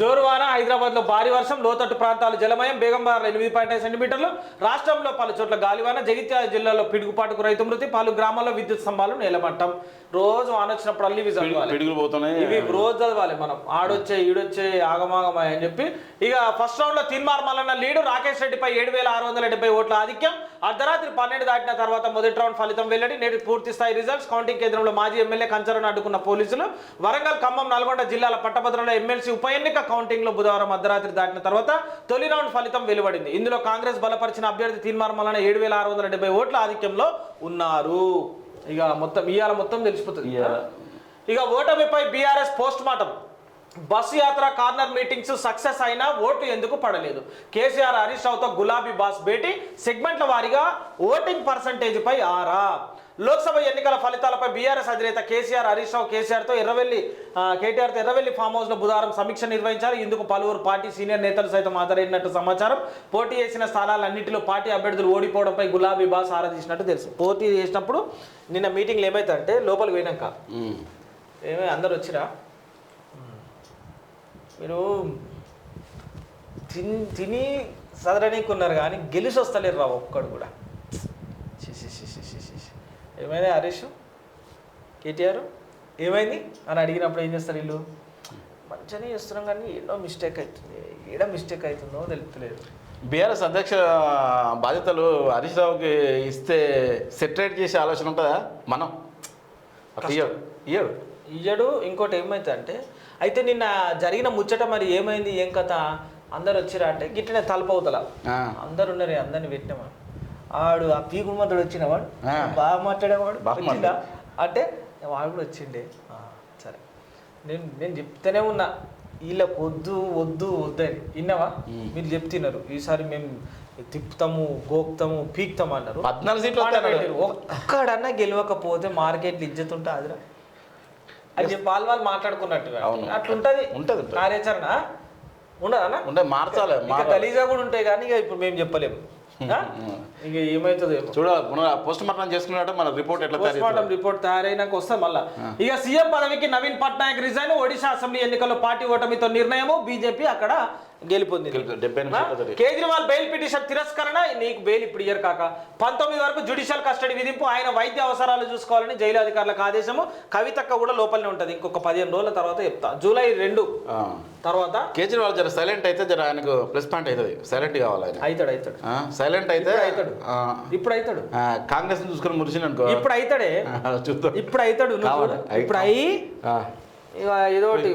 జోరువాన హైదరాబాద్లో భారీ వర్షం లోతట్టు ప్రాంతాలు జలమయం బేగంబార్ ఎనిమిది పాయింట్ ఐదు సెంటీమీటర్లు రాష్ట్రంలో పలు చోట్ల గాలివాన జగిత్యాల జిల్లాలో పిడుగుపాటుకు రైతు మృతి పలు గ్రామాల్లో విద్యుత్ స్తంభాలు నేలమట్టం. రోజు వాన వచ్చినప్పుడు అల్లి ఇవి చదవాలి. ఇవి రోజు చదవాలి మనం. ఆడొచ్చే ఈడొచ్చే ఆగమాగమాయ అని చెప్పి. ఇక ఫస్ట్ రౌండ్లో తీన్మార్ మల్లన్న లీడు రాకేష్ రెడ్డిపై ఏడు వేల ఆరు వందల డెబ్బై ఓట్ల ఆధిక్యం. అర్ధరాత్రి పన్నెండు దాటిన తర్వాత మొదటి రౌండ్ ఫలితం వెల్లడి. నేటి పూర్తి స్థాయి రిజల్ట్స్ కౌంటింగ్ కేంద్రంలో మాజీ ఎమ్మెల్యే కంచరను అడ్డుకున్న పోలీసులు. వరంగల్ ఖమ్మం నల్గొండ జిల్లాల పట్టభద్రంలో ఎమ్మెల్సీ ఉప ఎన్నిక కౌంటింగ్లో బుధవారం అర్ధరాత్రి దాటిన తర్వాత తొలి రౌండ్ ఫలితం వెలువడింది. ఇందులో కాంగ్రెస్ బలపరిచిన అభ్యర్థి తీన్మార్ మల్లన్న ఏడు వేల ఆరు వందల డెబ్బై ఓట్ల ఆధిక్యంలో ఉన్నారు. ఇక మొత్తం ఇవాళ మొత్తం తెలిసిపోతుంది. ఇక ఓటమిపై బీఆర్ఎస్ పోస్ట్ మార్టం బస్సు యాత్ర కార్నర్ మీటింగ్స్ సక్సెస్ అయినా ఓట్లు ఎందుకు పడలేదు? కేసీఆర్ హరీష్ రావుతో గులాబీ బాస్ భేటీ సెగ్మెంట్ల వారీగా ఓటింగ్ పర్సంటేజ్ పై ఆరా? లోక్సభ ఎన్నికల ఫలితాలపై బీఆర్ఎస్ అధినేత కేసీఆర్ హరీష్ రావు కేసీఆర్తో ఎర్రవెల్లి కేటీఆర్తో ఎర్రవెల్లి ఫామ్ హౌస్లో బుధవారం సమీక్ష నిర్వహించారు. ఇందుకు పలువురు పార్టీ సీనియర్ నేతలు సైతం హాజరైనట్టు సమాచారం. పోటీ చేసిన స్థానాలన్నింటిలో పార్టీ అభ్యర్థులు ఓడిపోవడంపై గులాబీ బాస్ ఆరా తీసినట్టు తెలుసు. పోటీ చేసినప్పుడు నిన్న మీటింగ్లు ఏమైతే లోపలికి పోయినాక. ఏమే అందరు వచ్చిరా? మీరు తిని తిని సదరనీకున్నారు కానీ గెలిచి వస్తలేరు రా ఒక్కడు కూడా. ఏమైంది హరీష్? కేటీఆర్? ఏమైంది? అని అడిగినప్పుడు ఏం చేస్తారు వీళ్ళు? మంచిగానే చేస్తున్నాం కానీ ఏదో మిస్టేక్ అవుతుంది. ఏదో మిస్టేక్ అవుతుందో తెలుపుతలేదు బీఆర్ఎస్ అధ్యక్ష బాధ్యతలు హరీష్ రావుకి ఇస్తే సెటరేట్ చేసే ఆలోచన ఉంటుందా? మనం? ఇయ్యడు. ఇయ్యడు. ఇయ్యడు. ఇంకోటి ఏమైతే అంటే అయితే నిన్న జరిగిన ముచ్చట మరి ఏమైంది? ఏం కథ? అందరు వచ్చిరా అంటే గిట్టనే తలపవుతల. అందరు ఉన్నారు అందరిని పెట్టినామా? ఆడు ఆ పీకుమంతుడు వచ్చినవాడు ఆ. బాగా మాట్లాడేవాడు బాగా వచ్చిందా అంటే వాడు కూడా వచ్చిండే. సరే. నేను నేను చెప్తూనే ఉన్నా. వీళ్ళకి వద్దు వద్దు వద్దని విన్నావా? మీరు చెప్తున్నారు. ఈసారి మేము తిప్పుతాము గోక్తాము పీక్తాము అన్నారు. పద్నాలుగు సీట్లు. ఒక్కడన్నా గెలవకపోతే మార్కెట్ ఇజ్జత్ ఉంటే అదిరా అని చెప్పి వాళ్ళు వాళ్ళు మాట్లాడుకున్నట్టుగా అవును. అట్లుంటది. ఉంటది, ఉంటది. కార్యాచరణ? ఉండదన్నా ఉంటే మార్చాలి. గలీజా కూడా ఉంటాయి కానీ ఇక ఇప్పుడు మేము చెప్పలేము? ఇక ఏమవుతుందో ఏమో. చూడాలి పోస్ట్ మార్టం చేసుకున్నట్టు మన రిపోర్ట్ ఎట్లా పోస్ట్ మార్టం రిపోర్ట్ తయారైనాక వస్తాం మళ్ళా. ఇక సీఎం పదవికి నవీన్ పట్నాయక్ రిజైన్ ఒడిశా అసెంబ్లీ ఎన్నికల్లో పార్టీ ఓటమితో నిర్ణయము. బీజేపీ అక్కడ గెలుపొందింది. కేజ్రీవాల్ బెయిల్ పిటిషన్ తిరస్కరణ నీకు బెయిల్ ఇప్పుడు ఇయ్యరు కాక. పంతొమ్మిది వరకు జుడిషియల్ కస్టడీ విధింపు ఆయన వైద్య అవసరాలు చూసుకోవాలని జైలు అధికారులకు ఆదేశము. కవితక్క కూడా లోపలనే ఉంటుంది. ఇంకొక పదిహేను రోజుల తర్వాత చెప్తా. జూలై రెండు. తర్వాత? కేజ్రీవాల్ జర సైలెంట్ అయితే జర ఆయనకు ప్లస్ పాయింట్ అవుతుంది సైలెంట్ కావాలి ఆయన. అవుతాడు అవుతాడు సైలెంట్ అయితే అవుతాడు. ఇప్పుడు అవుతాడు కాంగ్రెస్ చూసుకొని మురిసిన అనుకో. ఇప్పుడు అవుతాడే చూద్దాం. ఇప్పుడు అవుతాడు. ఇప్పుడు అయ్యి ఏదో ఒకటి.